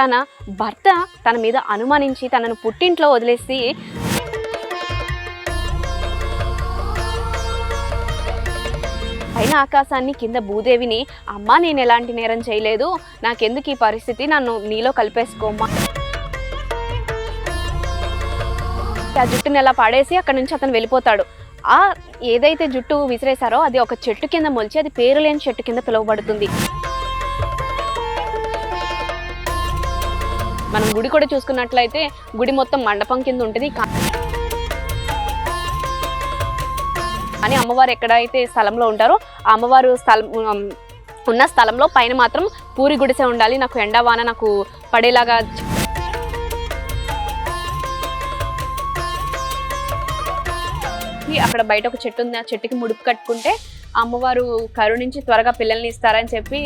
తన భర్త తన మీద అనుమానించి తనను పుట్టింట్లో వదిలేసి పైన ఆకాశాన్ని కింద భూదేవిని అమ్మా నేను ఎలాంటి నేరం చేయలేదు. నాకెందుకు ఈ పరిస్థితి? నన్ను నీలో కలిపేసుకోమ్మా. ఆ జుట్టుని ఎలా పాడేసి అక్కడ నుంచి అతను వెళ్ళిపోతాడు. ఆ ఏదైతే జుట్టు విసిరేశారో అది ఒక చెట్టు కింద మొలిచి అది పేరు లేని చెట్టు కింద పిలువబడుతుంది. మనం గుడి కూడా చూసుకున్నట్లయితే గుడి మొత్తం మండపం కింద ఉంటుంది. కానీ అమ్మవారు ఎక్కడైతే స్థలంలో ఉంటారో ఆ అమ్మవారు స్థలం ఉన్న స్థలంలో పైన మాత్రం పూరి గుడిసె ఉండాలి. నాకు ఎండ వాన నాకు పడేలాగా అక్కడ బయట ఒక చెట్టు ఉంది. ఆ చెట్టుకి ముడుపు కట్టుకుంటే అమ్మవారు కరుణించి త్వరగా పిల్లల్ని ఇస్తారని చెప్పి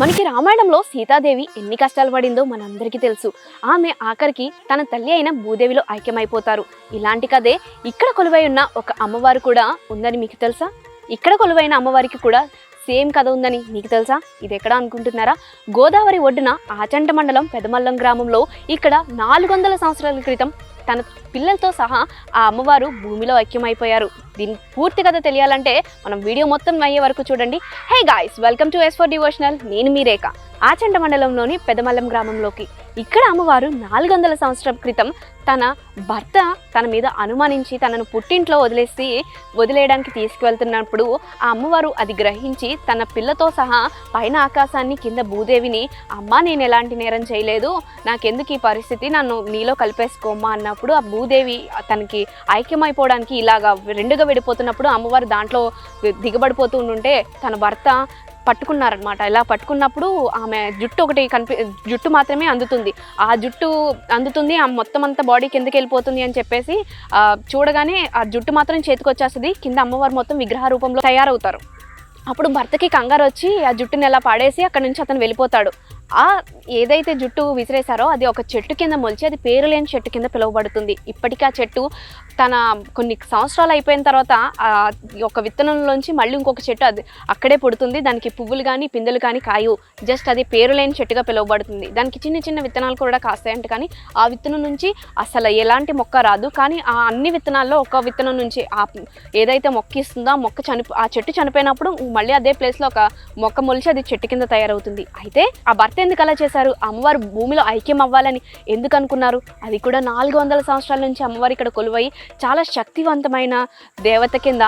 మనకి రామాయణంలో సీతాదేవి ఎన్ని కష్టాలు పడిందో మనందరికీ తెలుసు. ఆమె ఆఖరికి తన తల్లి అయిన భూదేవిలో ఐక్యమైపోతారు. ఇలాంటి కథే ఇక్కడ కొలువై ఉన్న ఒక అమ్మవారు కూడా ఉందని మీకు తెలుసా? ఇక్కడ కొలువైన అమ్మవారికి కూడా సేమ్ కథ ఉందని మీకు తెలుసా? ఇది ఎక్కడ అనుకుంటున్నారా? గోదావరి ఒడ్డున ఆచంట మండలం పెదమల్లం గ్రామంలో ఇక్కడ నాలుగు వందల సంవత్సరాల క్రితం తన పిల్లలతో సహా ఆ అమ్మవారు భూమిలో ఐక్యమైపోయారు. దీని పూర్తి కథ తెలియాలంటే మనం వీడియో మొత్తం అయ్యే వరకు చూడండి. Hey guys welcome to S for devotional నేను మీ రేఖ. ఆచండ మండలంలోని పెదమల్లం గ్రామంలోకి. ఇక్కడ అమ్మవారు నాలుగు వందల సంవత్సరం క్రితం తన భర్త తన మీద అనుమానించి తనను పుట్టింట్లో వదిలేసి వదిలేయడానికి తీసుకువెళ్తున్నప్పుడు ఆ అమ్మవారు అది గ్రహించి తన పిల్లతో సహా పైన ఆకాశాన్ని కింద భూదేవిని అమ్మా నేను ఎలాంటి నేరం చేయలేదు. నాకెందుకు ఈ పరిస్థితి? నన్ను నీలో కలిపేసుకోమ్మా అన్నప్పుడు ఆ భూదేవి తనకి ఐక్యమైపోవడానికి ఇలాగా రెండుగా విడిపోతున్నప్పుడు అమ్మవారు దాంట్లో దిగబడిపోతూ ఉంటుంటే తన భర్త పట్టుకున్నారనమాట ఇలా పట్టుకున్నప్పుడు ఆమె జుట్టు ఒకటి కనిపి జుట్టు మాత్రమే అందుతుంది. ఆ జుట్టు అందుతుంది ఆ మొత్తం అంతా బాడీ కిందకి వెళ్ళిపోతుంది అని చెప్పేసి చూడగానే ఆ జుట్టు మాత్రం చేతికి వచ్చేస్తుంది. కింద అమ్మవారు మొత్తం విగ్రహ రూపంలో తయారవుతారు. అప్పుడు భర్తకి కంగారు వచ్చి ఆ జుట్టుని ఎలా పాడేసి అక్కడ నుంచి అతను వెళ్ళిపోతాడు. ఆ ఏదైతే జుట్టు విసిరేశారో అది ఒక చెట్టు కింద మొలిచి అది పేరు లేని చెట్టు కింద పిలువబడుతుంది. ఇప్పటికీ ఆ చెట్టు తన కొన్ని సంవత్సరాలు అయిపోయిన తర్వాత ఆ ఒక విత్తనంలోంచి మళ్ళీ ఇంకొక చెట్టు అది అక్కడే పుడుతుంది. దానికి పువ్వులు కానీ పిందెలు కానీ కాయు జస్ట్ అది పేరు లేని చెట్టుగా పిలువబడుతుంది. దానికి చిన్న చిన్న విత్తనాలు కూడా కాస్తాయంట కానీ ఆ విత్తనం నుంచి అసలు ఎలాంటి మొక్క రాదు. కానీ ఆ అన్ని విత్తనాల్లో ఒక విత్తనం నుంచి ఆ ఏదైతే మొక్క ఇస్తుందో ఆ మొక్క చనిపో ఆ చెట్టు చనిపోయినప్పుడు మళ్ళీ అదే ప్లేస్లో ఒక మొక్క మొలిచి అది చెట్టు కింద తయారవుతుంది. అయితే ఆ భర్త ఎందుకు అలా చేశారు? అమ్మవారు భూమిలో ఐక్యం అవ్వాలని ఎందుకు అనుకున్నారు? అది కూడా నాలుగు వందల సంవత్సరాల నుంచి అమ్మవారు ఇక్కడ కొలువై చాలా శక్తివంతమైన దేవత కింద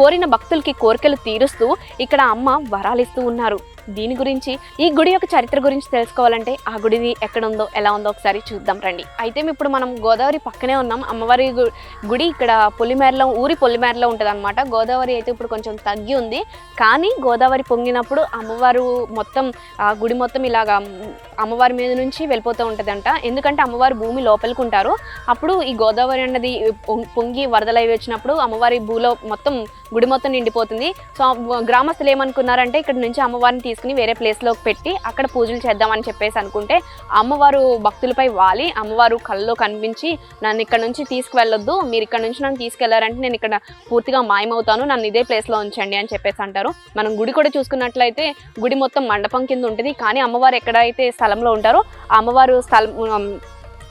కోరిన భక్తులకి కోరికలు తీరుస్తూ ఇక్కడ అమ్మ వరాలిస్తూ ఉన్నారు. దీని గురించి ఈ గుడి యొక్క చరిత్ర గురించి తెలుసుకోవాలంటే ఆ గుడిది ఎక్కడ ఉందో ఎలా ఉందో ఒకసారి చూద్దాం రండి. అయితే ఇప్పుడు మనం గోదావరి పక్కనే ఉన్నాం. అమ్మవారి గుడి ఇక్కడ పొలిమేరలో ఊరి పొలిమేరలో ఉంటుంది అనమాట గోదావరి అయితే ఇప్పుడు కొంచెం తగ్గి ఉంది. కానీ గోదావరి పొంగినప్పుడు అమ్మవారు మొత్తం ఆ గుడి మొత్తం ఇలాగా అమ్మవారి మీద నుంచి వెళ్ళిపోతూ ఉంటుందంట. ఎందుకంటే అమ్మవారి భూమి లోపలికి ఉంటారు అప్పుడు ఈ గోదావరి అన్నది పొంగి- పొంగి వరదలు అవి వచ్చినప్పుడు అమ్మవారి భూలో మొత్తం గుడి మొత్తం నిండిపోతుంది. సో గ్రామస్తులు ఏమనుకున్నారంటే ఇక్కడ నుంచి అమ్మవారిని తీసుకుని వేరే ప్లేస్లోకి పెట్టి అక్కడ పూజలు చేద్దామని చెప్పేసి అనుకుంటే అమ్మవారు భక్తులపై వాలి అమ్మవారు కళ్ళలో కనిపించి నన్ను ఇక్కడ నుంచి తీసుకువెళ్ళొద్దు మీరు ఇక్కడ నుంచి నన్ను తీసుకెళ్ళారంటే నేను ఇక్కడ పూర్తిగా మాయమవుతాను నన్ను ఇదే ప్లేస్లో ఉంచండి అని చెప్పేసి అంటారు. మనం గుడి కూడా చూసుకున్నట్లయితే గుడి మొత్తం మండపం కింద ఉంటుంది. కానీ అమ్మవారు ఎక్కడైతే స్థలంలో ఉంటారో. ఆ అమ్మవారు స్థలం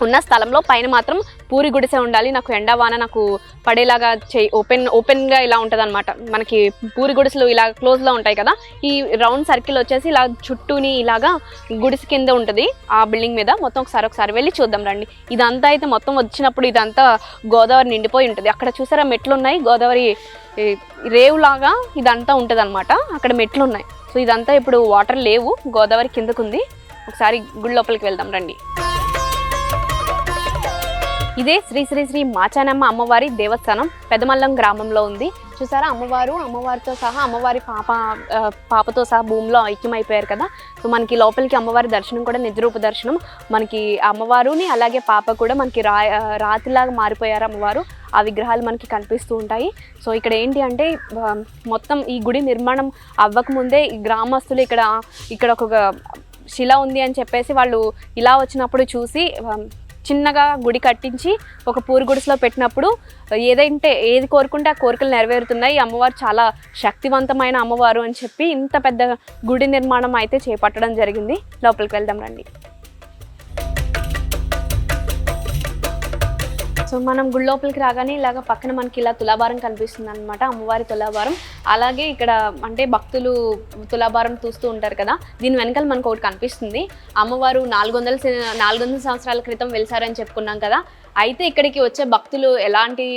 ఉన్న స్థలంలో పైన మాత్రం పూరి గుడిసె ఉండాలి. నాకు ఎండ వాన నాకు పడేలాగా చేయి ఓపెన్ ఓపెన్గా ఇలా ఉంటుంది అనమాట మనకి పూరి గుడిసెలు ఇలా క్లోజ్లో ఉంటాయి కదా ఈ రౌండ్ సర్కిల్ వచ్చేసి ఇలా చుట్టూని ఇలాగా గుడిసె కింద ఉంటుంది ఆ బిల్డింగ్ మీద. మొత్తం ఒకసారి ఒకసారి వెళ్ళి చూద్దాం రండి. ఇదంతా అయితే మొత్తం వచ్చినప్పుడు ఇదంతా గోదావరి నిండిపోయి ఉంటుంది. అక్కడ చూసారా మెట్లు ఉన్నాయి గోదావరి రేవులాగా ఇదంతా ఉంటుంది అనమాట అక్కడ మెట్లు ఉన్నాయి సో ఇదంతా ఇప్పుడు వాటర్ లేవు. గోదావరి కిందకుంది. ఒకసారి గుడి లోపలికి వెళ్దాం రండి. ఇదే శ్రీ శ్రీ శ్రీ మాచానమ్మ అమ్మవారి దేవస్థానం పెదమల్లం గ్రామంలో ఉంది. చూసారా అమ్మవారు అమ్మవారితో సహా అమ్మవారి పాప పాపతో సహా భూమిలో ఐక్యమైపోయారు కదా. సో మనకి లోపలికి అమ్మవారి దర్శనం కూడా నిద్రూప దర్శనం. మనకి అమ్మవారుని అలాగే పాప కూడా మనకి రా రాతిలాగా మారిపోయారు అమ్మవారు. ఆ విగ్రహాలు మనకి కనిపిస్తూ ఉంటాయి. సో ఇక్కడ ఏంటి అంటే మొత్తం ఈ గుడి నిర్మాణం అవ్వకముందే ఈ గ్రామస్తులు ఇక్కడ ఇక్కడ ఒక శిల ఉంది అని చెప్పేసి వాళ్ళు ఇలా వచ్చినప్పుడు చూసి చిన్నగా గుడి కట్టించి ఒక పూరి గుడిసెలో పెట్టినప్పుడు ఏదంటే ఏది కోరుకుంటే ఆ కోరికలు నెరవేరుతున్నాయి అమ్మవారు చాలా శక్తివంతమైన అమ్మవారు అని చెప్పి ఇంత పెద్ద గుడి నిర్మాణం అయితే చేపట్టడం జరిగింది. లోపలికి వెళ్దాం రండి. సో మనం గుడి లోపలికి రాగానే ఇలాగ పక్కన మనకి ఇలా తులాభారం కనిపిస్తుంది అనమాట అమ్మవారి తులాభారం. అలాగే ఇక్కడ అంటే భక్తులు తులాభారం చూస్తూ ఉంటారు కదా దీని వెనకాల మనకు ఒకటి కనిపిస్తుంది. అమ్మవారు నాలుగు వందల నాలుగు వందల సంవత్సరాల క్రితం వెలిసారని చెప్పుకున్నాం కదా అయితే ఇక్కడికి వచ్చే భక్తులు ఎలాంటి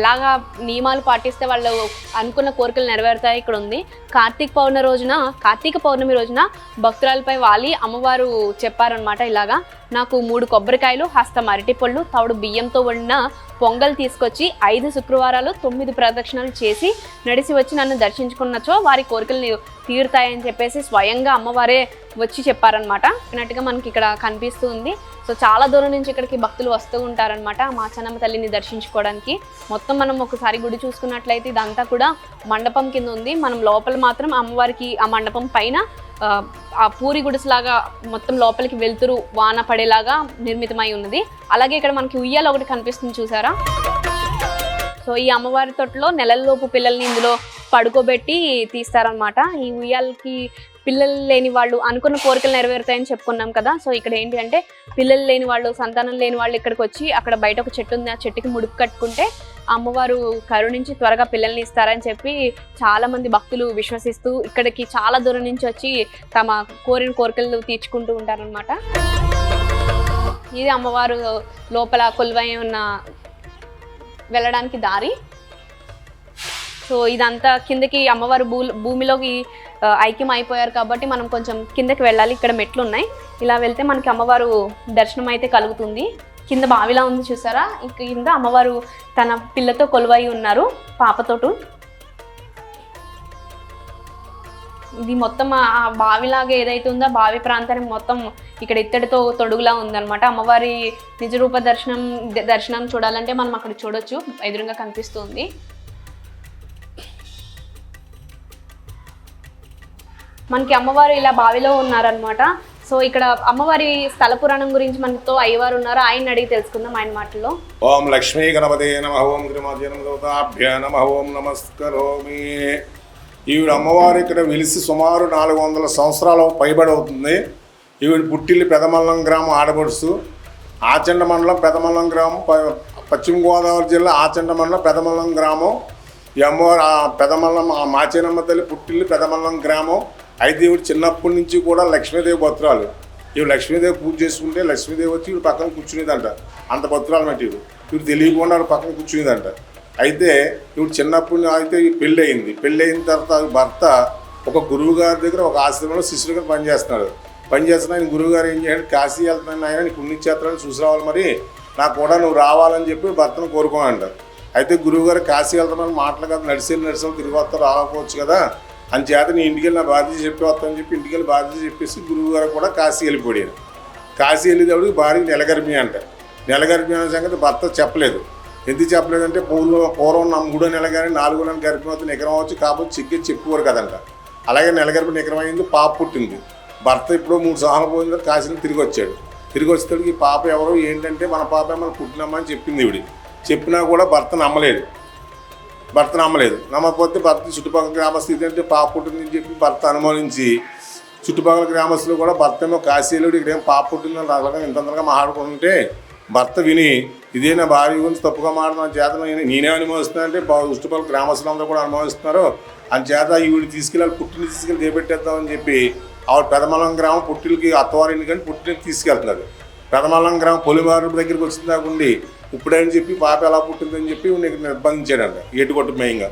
ఎలాగా నియమాలు పాటిస్తే వాళ్ళు అనుకున్న కోరికలు నెరవేరుతాయి ఇక్కడ ఉంది. కార్తీక పౌర్ణమి రోజున కార్తీక పౌర్ణమి రోజున భక్తురాలపై వాలి అమ్మవారు చెప్పారనమాట ఇలాగా. నాకు మూడు కొబ్బరికాయలు హస్తం అరటిపళ్ళు తవుడు బియ్యంతో వండిన పొంగల్ తీసుకొచ్చి ఐదు శుక్రవారాలు తొమ్మిది ప్రదక్షిణలు చేసి నడిచి వచ్చి నన్ను దర్శించుకున్నచో వారి కోరికలు తీరుతాయని చెప్పేసి స్వయంగా అమ్మవారే వచ్చి చెప్పారనమాట అన్నట్టుగా మనకి ఇక్కడ కనిపిస్తుంది సో చాలా దూరం నుంచి ఇక్కడికి భక్తులు వస్తూ ఉంటారనమాట మా చన్నమ్మ తల్లిని దర్శించుకోవడానికి. మొత్తం మనం ఒకసారి గుడి చూసుకున్నట్లయితే ఇదంతా కూడా మండపం కింద ఉంది. మనం లోపల మాత్రం అమ్మవారికి ఆ మండపం పైన ఆ, ఆ పూరి గుడిసెలాగా మొత్తం లోపలికి వెళ్తురు వాన పడేలాగా నిర్మితమై ఉన్నది. అలాగే ఇక్కడ మనకి ఉయ్యాల ఒకటి కనిపిస్తుంది చూసారా? సో ఈ అమ్మవారి తొట్టులో నెలల్లోపు పిల్లల్ని ఇందులో పడుకోబెట్టి తీస్తారనమాట ఈ ఉయ్యాలకి పిల్లలు లేని వాళ్ళు అనుకున్న కోరికలు నెరవేరుతాయని చెప్పుకున్నాం కదా. సో ఇక్కడ ఏంటి అంటే పిల్లలు లేని వాళ్ళు సంతానం లేని వాళ్ళు ఇక్కడికి వచ్చి అక్కడ బయట ఒక చెట్టు ఉంది. ఆ చెట్టుకి ముడుపు కట్టుకుంటే అమ్మవారు కరుణించి త్వరగా పిల్లల్ని ఇస్తారని చెప్పి చాలామంది భక్తులు విశ్వసిస్తూ ఇక్కడికి చాలా దూరం నుంచి వచ్చి తమ కోరిన కోరికలు తీర్చుకుంటూ ఉంటారనమాట ఇది అమ్మవారు లోపల కొలువై ఉన్న వెళ్ళడానికి దారి. సో ఇదంతా కిందకి అమ్మవారు భూ భూమిలోకి ఐక్యం అయిపోయారు కాబట్టి మనం కొంచెం కిందకి వెళ్ళాలి. ఇక్కడ మెట్లు ఉన్నాయి ఇలా వెళ్తే మనకి అమ్మవారు దర్శనం అయితే కలుగుతుంది. కింద బావిలా ఉంది చూసారా? ఇక కింద అమ్మవారు తన పిల్లతో కొలువై ఉన్నారు పాపతోటు. ఇది మొత్తం ఆ బావిలాగా ఏదైతే ఉందో బావి ప్రాంతానికి మొత్తం ఇక్కడ ఇత్తడితో తొడుగులా ఉందన్నమాట. అమ్మవారి నిజరూప దర్శనం దర్శనం చూడాలంటే మనం అక్కడ చూడొచ్చు. ఎదురుగా కనిపిస్తుంది. మనకి అమ్మవారు ఇలా బావిలో ఉన్నారనమాట సో ఇక్కడ అమ్మవారి స్థల పురాణం గురించి మనతో అయ్యవారు ఉన్నారు? ఆయన అడిగి తెలుసుకుందాం ఆయన మాటల్లో. ఓం లక్ష్మీ గణపదే నమ ఓం గిరిమధ్యనమోతాభ్య నమ ఓం నమస్కరోమి. ఈవిడ అమ్మవారు ఇక్కడ వెలిసి సుమారు నాలుగు వందల సంవత్సరాల పైబడి అవుతుంది. ఈవిడ పుట్టిల్లి పెదమల్లం గ్రామం ఆడబడుసు ఆచండ మండలం పెదమల్లం గ్రామం ప- పశ్చిమ గోదావరి జిల్లా ఆచండ మండలం పెదమల్లం గ్రామం. ఈ అమ్మవారు ఆ పెదమల్లం మాచేనమ్మ తల్లి పుట్టిల్లి పెదమల్లం గ్రామం. అయితే ఇవి చిన్నప్పటి నుంచి కూడా లక్ష్మీదేవి పత్రాలు ఇవి లక్ష్మీదేవి పూజ చేసుకుంటే లక్ష్మీదేవి వచ్చి ఇవి పక్కన కూర్చునేదంట. అంత పత్రాలు మట్టి ఇవి. ఇవి తెలియకుండా పక్కన కూర్చునేదంట. అయితే ఇవి చిన్నప్పటి నుంచి అయితే పెళ్ళి అయింది పెళ్ళి అయిన తర్వాత భర్త ఒక గురువు గారి దగ్గర ఒక ఆశ్రమంలో శిష్యుడిగా పనిచేస్తున్నాడు పనిచేస్తున్న ఆయన గురువు గారు ఏం చేయాలి కాశీ వెళ్తున్నాను ఆయన నీ పుణ్యక్షేత్రాన్ని చూసి రావాలి మరి. నాకు కూడా నువ్వు రావాలని చెప్పి భర్తను కోరుకోమంటారు అయితే గురువు గారు కాశీ వెళ్తున్నాను మాటలు కదా నడిసేలు నడిసేలు తిరిగి వస్తా రాకపోవచ్చు కదా. అని చేత నీ ఇంటికి వెళ్ళి నా బాధ్యత చెప్పి వస్తానని చెప్పి ఇంటికి వెళ్ళి బాధ్యత చెప్పేసి గురువు గారు కూడా కాశీ వెళ్ళిపోయాను కాశీ వెళ్ళేటప్పుడు భార్య నెలగర్భి అంట. నెలగర్భి అనే సంగతి భర్త చెప్పలేదు. ఎందుకు చెప్పలేదంటే పూర్వం పూర్వం నా మూడో నెల కానీ నాలుగో నెల గర్భవతి నికరం వచ్చి కాకపోతే చిక్కి చెప్పుకోరు కదంట. అలాగే నెలగర్భి నిగ్రహమైంది పాప పుట్టింది. భర్త ఇప్పుడు మూడు సంవత్సరాలు పోయింది కాశీని తిరిగి వచ్చాడు. తిరిగి వచ్చేటప్పుడు ఈ పాప ఎవరో ఏంటంటే మన పాప మన పుట్టినమ్మని అని చెప్పింది ఇవిడి చెప్పినా కూడా భర్త నమ్మలేదు. భర్త నమ్మలేదు. నమ్మకపోతే భర్త చుట్టుపక్కల గ్రామస్థితి అంటే పాప పుట్టిందని చెప్పి భర్త అనుమానించి చుట్టుపక్కల గ్రామస్తులు కూడా భర్త ఏమో కాశీలుడు ఇక్కడేం పాప పుట్టిందని రకంగా ఇంత తొందరగా మాట్లాడుకుంటుంటే భర్త విని ఇదే నా భార్య గురించి తప్పుగా మాట్లాడిన చేత నేనే అనుభవిస్తున్నా అంటే బా- చుట్టుపక్కల గ్రామస్తులందరూ కూడా అనుభవిస్తున్నారు అని చేత ఈవిడ తీసుకెళ్ళాలి పుట్టిని తీసుకెళ్ళి దేపెట్టేద్దామని చెప్పి ఆవిడ పెదమలం గ్రామం పుట్టిలకి అత్తవారిని కానీ పుట్టినకి తీసుకెళ్తున్నారు. పెదమలం గ్రామం పొలిమారు దగ్గరికి వచ్చిన దాకా ఉండి ఇప్పుడని చెప్పి పాప ఎలా పుట్టిందని చెప్పి నీకు నిర్బంధించాడంట. ఏటుకొట్టు మేయంగా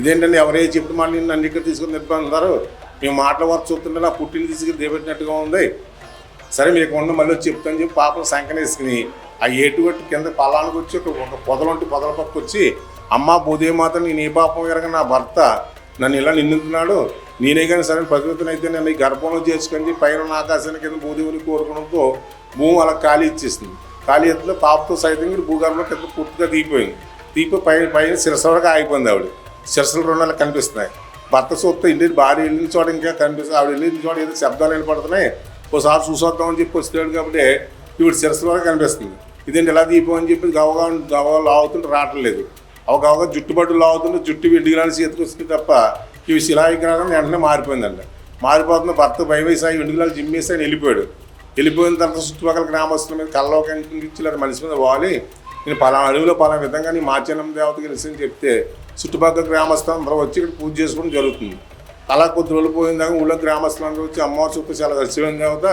ఇదేంటంటే ఎవరే చెప్పిన మాట నిన్ను నన్ను ఇక్కడ తీసుకుని నిర్బంధిస్తారు మేము మాటల వరకు చూస్తుంటే నా పుట్టిని తీసుకుని దేపెట్టినట్టుగా ఉంది. సరే మీకు ఉన్న మళ్ళీ వచ్చి చెప్తాను చెప్పి పాపను సంకనేసుకుని ఆ ఏటుగట్టు కింద పల్లానికి వచ్చి ఒక ఒక పొదలుంటి పొదల పక్కకు వచ్చి అమ్మ భూదేమాత నేను ఏ పాపం ఎరగ నా భర్త నన్ను ఇలా నిందుతున్నాడు. నేనే కానీ సరే ప్రకృతిని అయితే నన్ను ఈ గర్భంలో చేసుకొని పైన ఆకాశాన్ని కింద భూదేవుని కోరుకోవడంతో భూమి అలా ఖాళీ ఇచ్చేసింది. ఖాళీ ఎత్తులో పాపతో సైతం కూడా భూగర్భంలో కింద పూర్తిగా దిగిపోయింది. దిగిపోయి పైన పైన శిరస్సు వరకు ఆగిపోయింది ఆవిడ. శిరసలు రెండు కనిపిస్తున్నాయి. భర్త చూస్తే ఇంటి భార్య వెళ్ళిన చోట ఇంకా కనిపిస్తుంది. ఆవిడ వెళ్ళిన చోట ఏదో శబ్దాలు వినపడుతున్నాయి. ఒకసారి చూసొద్దామని చెప్పి వస్తున్నాడు కాబట్టి ఇప్పుడు శిరస్సు వరకు కనిపిస్తుంది. ఇదేంటి ఎలా దీపం అని చెప్పి గవగా గవగా లాగుతుంటే రావట్లేదు ఒక గవగా జుట్టుబడ్డు లాగుతుంటే జుట్టు వెండిగిరాని చేతికి వస్తుంది తప్ప ఇవి శిలా విగ్రహం వెంటనే మారిపోయిందండి మారిపోతున్న భర్త భయవేసాయి వెండిగిరాలు జిమ్మేసి ఆయన వెళ్ళిపోయాడు. వెళ్ళిపోయిన తర్వాత చుట్టుపక్కల గ్రామస్తుల మీద కళ్ళలో కనిపించి లేదా మనిషి మీద వాలి నేను పలానా అడవిలో పలానా విధంగా నీ మాచనం దేవతకి తెలిసి చెప్తే చుట్టుపక్కల గ్రామస్తులు అందరూ వచ్చి ఇక్కడ పూజ చేసుకోవడం జరుగుతుంది. అలా కొద్ది రోజులు పోయిందాక ఊళ్ళో గ్రామస్తులు వచ్చి అమ్మవారి చుట్టూ చాలా దర్శనం దేవత.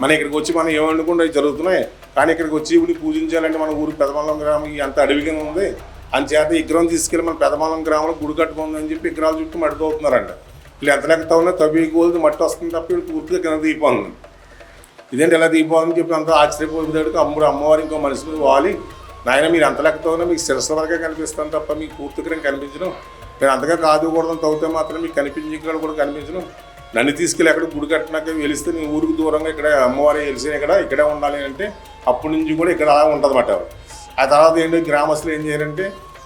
మన ఇక్కడికి వచ్చి మనం ఏమనుకుంటే అవి జరుగుతున్నాయి. కానీ ఇక్కడికి వచ్చి ఇప్పుడు పూజించాలంటే మన ఊరు పెదమల్లం గ్రామం అంత అడవిగా ఉంది. అంచేత ఈ విగ్రహం తీసుకెళ్ళి మన పెదమల్లం గ్రామంలో గుడి కట్టుకుందని చెప్పి విగ్రహాల చుట్టూ మట్టుతవుతున్నారంట వీళ్ళు ఎంత లెక్క తవ్వినా తవ్వి కోల్ది మట్టి వస్తుంది తప్ప వీళ్ళు పూర్తిగా కింద దీపోతుంది ఇదేంటి ఎలా దీపావళి చెప్పి అంత ఆశ్చర్యపోయేదానికి అమ్ముడు అమ్మవారు ఇంకో మనిషి మీద వాలి. నాయన మీరు అంత లెక్కతోనే మీకు శిరస్సు వరకే కనిపిస్తాను తప్ప మీకు పూర్తిగా కనిపించను. మీరు అంతగా కాదుకూడదని కూడా తవ్వితే మాత్రం మీకు కనిపించి కూడా కనిపించను. నన్ను తీసుకెళ్ళి ఎక్కడ గుడి కట్టినాక వెలిస్తే నీ ఊరికి దూరంగా ఇక్కడ అమ్మవారి వెలిసిన ఇక్కడ ఇక్కడే ఉండాలి అంటే అప్పటి నుంచి కూడా ఇక్కడ అలా ఉంటుందన్నమాట. ఆ తర్వాత ఏంటి గ్రామస్తులు ఏం చేయాలంటే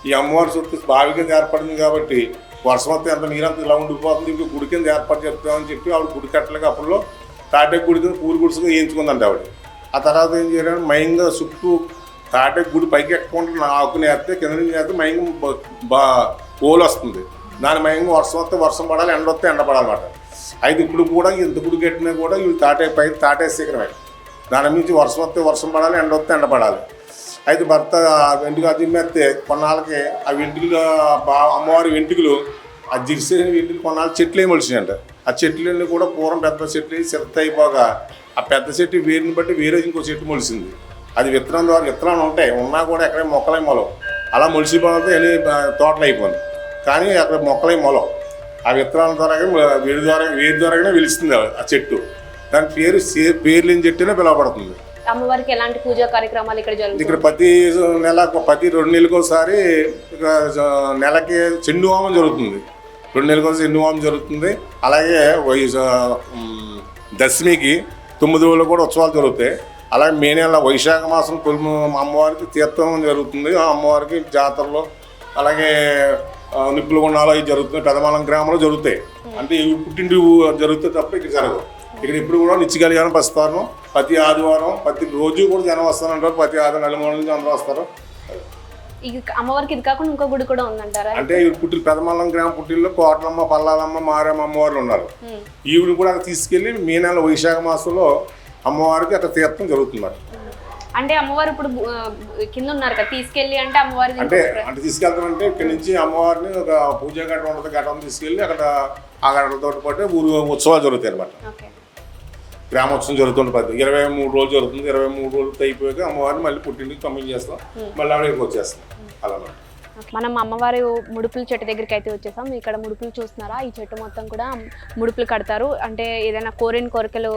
ఈ అమ్మవారి సొత్తు బావి కింద ఏర్పడింది కాబట్టి వర్షం వస్తే అంత నీరంతా ఇలా ఉండిపోతుంది. ఇప్పుడు గుడి కింద ఏర్పాటు చేస్తామని చెప్పి ఆవిడ గుడి కట్టలేక అప్పుల్లో తాటే గుడికి కింద పూరి గుడిసుగా వేయించుకుందంట ఆవిడ. ఆ తర్వాత ఏం చేయాలంటే మయంగా చుట్టూ తాటే గుడి పైకి ఎక్కకుండా ఆకుని వేస్తే కింద నుంచి వేస్తే మయంగా బా కోలు వస్తుంది. దాని మయంగా వర్షం వస్తే వర్షం పడాలి ఎండ వస్తే ఎండ పడాలన్నమాట. అయితే ఇప్పుడు కూడా ఇంత గుడి కట్టినా కూడా ఇవి తాటే పై తాటే శిఖరమే దాని నుంచి వర్షం వస్తే వర్షం పడాలి ఎండ వస్తే ఎండ పడాలి. అయితే భర్త వెంటుకలు దిమ్మేస్తే కొన్నాళ్ళకి ఆ వెంట్రుకలు బా అమ్మవారి వెంట్రుకలు ఆ జిగిసిన వెంటుకలు కొన్నాళ్ళు చెట్లు ఏమి మొలిచినాయంట ఆ చెట్లన్నీ కూడా పూర్వం పెద్ద చెట్లు సిరత అయిపోగా ఆ పెద్ద చెట్టు వేరుని బట్టి వేరే ఇంకో చెట్టు మొలిసింది. అది విత్తనం ద్వారా విత్తనాలు ఉంటాయి. ఉన్నా కూడా ఎక్కడ మొక్కలై మొలవు. అలా మొలిసిపోతే వెళ్ళి తోటలు అయిపోయింది కానీ అక్కడ మొక్కలై మొలవు. ఆ విత్తనాల ద్వారా వేడి ద్వారా వేడి ద్వారానే వెలుస్తుంది ఆ చెట్టు. దాని పేరు సే- పేరు లేని చెట్టునే పిలువబడుతుంది. అమ్మవారికి ఎలాంటి పూజా కార్యక్రమాలు ఇక్కడ జరుగుతాయి? ఇక్కడ ప్రతి నెల ప్రతి రెండు నెలలకు ఒకసారి నెలకి చెండు హోమం జరుగుతుంది. రెండు నెలలకు ఒకసారి చెండు హోమం జరుగుతుంది. అలాగే దశమికి తొమ్మిది రోజులు కూడా ఉత్సవాలు జరుగుతాయి. అలాగే మే నెల వైశాఖ మాసం తొలి అమ్మవారికి తీర్థం జరుగుతుంది. అమ్మవారికి జాతరలో అలాగే నిప్పులు నిప్పుల అవి జరుగుతుంది పెదమాలం గ్రామంలో జరుగుతాయి. అంటే ఇవి పుట్టింటి ఊ- జరుగుతాయి తప్ప ఇక్కడ జరగదు ఇక్కడ ఇప్పుడు కూడా నిత్య కళ్యాణం ప్రస్తుతం ప్రతి ఆదివారం ప్రతి రోజు కూడా జనం వస్తారంటారు. ప్రతి ఆదివారం నలుమూల నుంచి అందరూ వస్తారు. ఈ అమ్మవారికి ఇది కాకుండా ఇంకో గుడి కూడా ఉందంటారా? అంటే ఇవి పుట్టిన పెదమల్లం గ్రామం పుట్టిల్లో కోటలమ్మ పల్లాలమ్మ మారమ్మ అమ్మవార్లు ఉన్నారు. ఈవిడ కూడా అక్కడ తీసుకెళ్ళి మే నెల వైశాఖ మాసంలో అమ్మవారికి అక్కడ తీర్థం జరుగుతున్నారు. అంటే అమ్మవారు ఇప్పుడు కింద ఉన్నారు కదా తీసుకెళ్ళి అంటే అమ్మవారి అంటే అంటే తీసుకెళ్తామంటే ఇక్కడ నుంచి అమ్మవారిని ఒక పూజా ఘటం ఉంటుంది ఘటం తీసుకెళ్ళి అక్కడ ఆ ఘటనతో పాటు ఊరు ఉత్సవాలు జరుగుతాయి అనమాట ఓకే. గ్రామోత్సవం జరుగుతుంది పది ఇరవై మూడు రోజులు జరుగుతుంది. ఇరవై మూడు రోజులు అయిపోయాక అమ్మవారిని మళ్ళీ పుట్టింటికి పంపించేస్తాం మళ్ళీ ఆవిడ వచ్చేస్తాం. అలా. మనం అమ్మవారి ముడుపుల చెట్టు దగ్గరికి అయితే వచ్చేసాం. ఇక్కడ ముడుపులు చూస్తున్నారా? ఈ చెట్టు మొత్తం కూడా ముడుపులు కడతారు. అంటే ఏదైనా కోరిన కోరికలు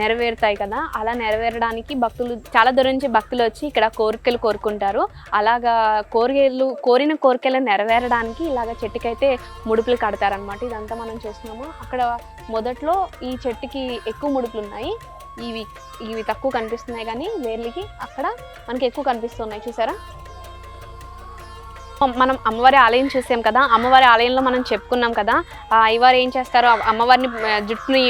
నెరవేరుతాయి కదా? అలా నెరవేరడానికి భక్తులు చాలా దూరం నుంచి భక్తులు వచ్చి ఇక్కడ కోరికలు కోరుకుంటారు. అలాగా కోరికలు కోరిన కోరికలు నెరవేరడానికి ఇలాగ చెట్టుకైతే ముడుపులు కడతారనమాట ఇదంతా మనం చూస్తున్నాము. అక్కడ మొదట్లో ఈ చెట్టుకి ఎక్కువ ముడుపులు ఉన్నాయి. ఇవి ఇవి తక్కువ కనిపిస్తున్నాయి కానీ వేర్లకి అక్కడ మనకి ఎక్కువ కనిపిస్తున్నాయి. చూసారా? మనం అమ్మవారి ఆలయం చూసాం కదా అమ్మవారి ఆలయంలో మనం చెప్పుకున్నాం కదా ఆ అయ్యవారు ఏం చేస్తారో అమ్మవారిని జుట్టుని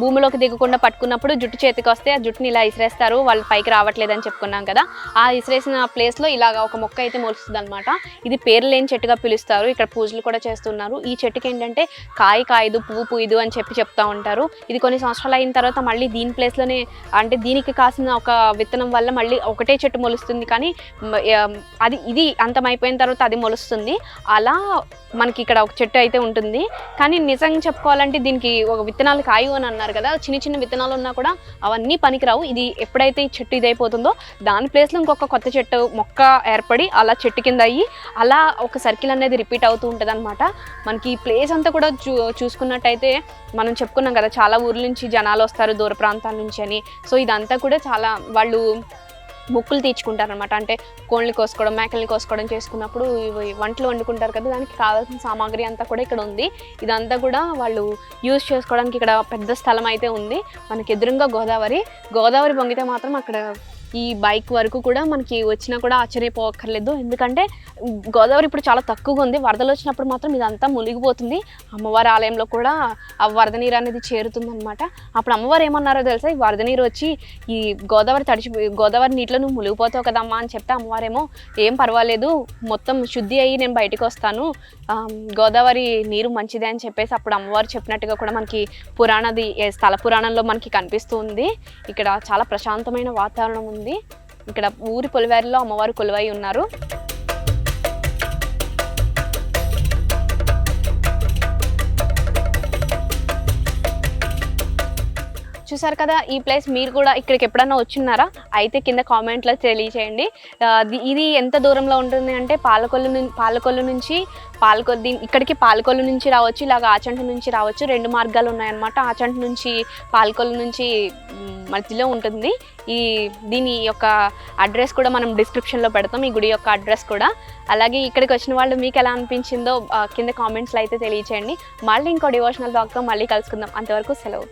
భూమిలోకి దిగకుండా పట్టుకున్నప్పుడు జుట్టు చేతికి వస్తే ఆ జుట్టుని ఇలా ఇసిరేస్తారు. వాళ్ళు పైకి రావట్లేదని చెప్పుకున్నాం కదా. ఆ ఇసిరేసిన ప్లేస్లో ఇలాగ ఒక మొక్క అయితే మొలుస్తుంది అనమాట ఇది పేరు లేని చెట్టుగా పిలుస్తారు. ఇక్కడ పూజలు కూడా చేస్తున్నారు. ఈ చెట్టుకి ఏంటంటే కాయ కాయదు పువ్వు పూయదు అని చెప్పి చెప్తా ఉంటారు. ఇది కొన్ని సంవత్సరాలు అయిన తర్వాత మళ్ళీ దీని ప్లేస్లోనే అంటే దీనికి కాసిన ఒక విత్తనం వల్ల మళ్ళీ ఒకటే చెట్టు మొలుస్తుంది. కానీ అది ఇది అంతమైపోయిన తర్వాత అది మొలుస్తుంది. అలా మనకి ఇక్కడ ఒక చెట్టు అయితే ఉంటుంది. కానీ నిజంగా చెప్పుకోవాలంటే దీనికి ఒక విత్తనాలు కాయు అని అన్నారు కదా చిన్న చిన్న విత్తనాలు ఉన్నా కూడా అవన్నీ పనికిరావు. ఇది ఎప్పుడైతే ఈ చెట్టు ఇదైపోతుందో దాని ప్లేస్లో ఇంకొక కొత్త చెట్టు మొక్క ఏర్పడి అలా చెట్టు కింద అయ్యి అలా ఒక సర్కిల్ అనేది రిపీట్ అవుతూ ఉంటుంది అనమాట మనకి ఈ ప్లేస్ అంతా కూడా చూ చూసుకున్నట్టయితే మనం చెప్పుకున్నాం కదా చాలా ఊర్ల నుంచి జనాలు వస్తారు దూర ప్రాంతాల నుంచి అని. సో ఇదంతా కూడా చాలా వాళ్ళు బొక్కులు తీర్చుకుంటారు అనమాట అంటే కోళ్ళని కోసుకోవడం మేకల్ని కోసుకోవడం చేసుకున్నప్పుడు ఇవి వంటలు వండుకుంటారు కదా దానికి కావాల్సిన సామాగ్రి అంతా కూడా ఇక్కడ ఉంది. ఇదంతా కూడా వాళ్ళు యూజ్ చేసుకోవడానికి ఇక్కడ పెద్ద స్థలం అయితే ఉంది. మనకి ఎదురుగా గోదావరి. గోదావరి పొంగితే మాత్రం అక్కడ ఈ బైక్ వరకు కూడా మనకి వచ్చినా కూడా ఆశ్చర్యపోక్కర్లేదు. ఎందుకంటే గోదావరి ఇప్పుడు చాలా తక్కువగా ఉంది. వరదలు వచ్చినప్పుడు మాత్రం ఇదంతా మునిగిపోతుంది. అమ్మవారి ఆలయంలో కూడా ఆ వరద నీరు అనేది చేరుతుంది అనమాట అప్పుడు అమ్మవారు ఏమన్నారో తెలుసా? ఈ వరద నీరు వచ్చి ఈ గోదావరి తడిచి గోదావరి నీటిలో నువ్వు మునిగిపోతావు కదమ్మా అని చెప్తే అమ్మవారేమో ఏం పర్వాలేదు. మొత్తం శుద్ధి అయ్యి నేను బయటకు వస్తాను. గోదావరి నీరు మంచిదే అని చెప్పేసి అప్పుడు అమ్మవారు చెప్పినట్టుగా కూడా మనకి పురాణది స్థల పురాణంలో మనకి కనిపిస్తుంది ఇక్కడ చాలా ప్రశాంతమైన వాతావరణం ఉంది. ఇక్కడ ఊరి పొలివేరులో అమ్మవారు కొలువై ఉన్నారు. చూసారు కదా ఈ ప్లేస్ మీరు కూడా ఇక్కడికి ఎప్పుడన్నా వచ్చిన్నారా? అయితే కింద కామెంట్లో తెలియచేయండి. ఇది ఎంత దూరంలో ఉంటుంది అంటే పాలకొల్లు పాలకొల్లు నుంచి పాలకొల్లు ఇక్కడికి పాలకొల్లు నుంచి రావచ్చు ఇలాగ ఆచంట నుంచి రావచ్చు. రెండు మార్గాలు ఉన్నాయన్నమాట. ఆచంట నుంచి పాలకొల్లు నుంచి మధ్యలో ఉంటుంది. ఈ దీని యొక్క అడ్రస్ కూడా మనం డిస్క్రిప్షన్లో పెడతాం ఈ గుడి యొక్క అడ్రస్ కూడా. అలాగే ఇక్కడికి వచ్చిన వాళ్ళు మీకు ఎలా అనిపించిందో కింద కామెంట్స్లో అయితే తెలియచేయండి. మళ్ళీ ఇంకో డివోషనల్ డాక్తో మళ్ళీ కలుసుకుందాం. అంతవరకు సెలవు.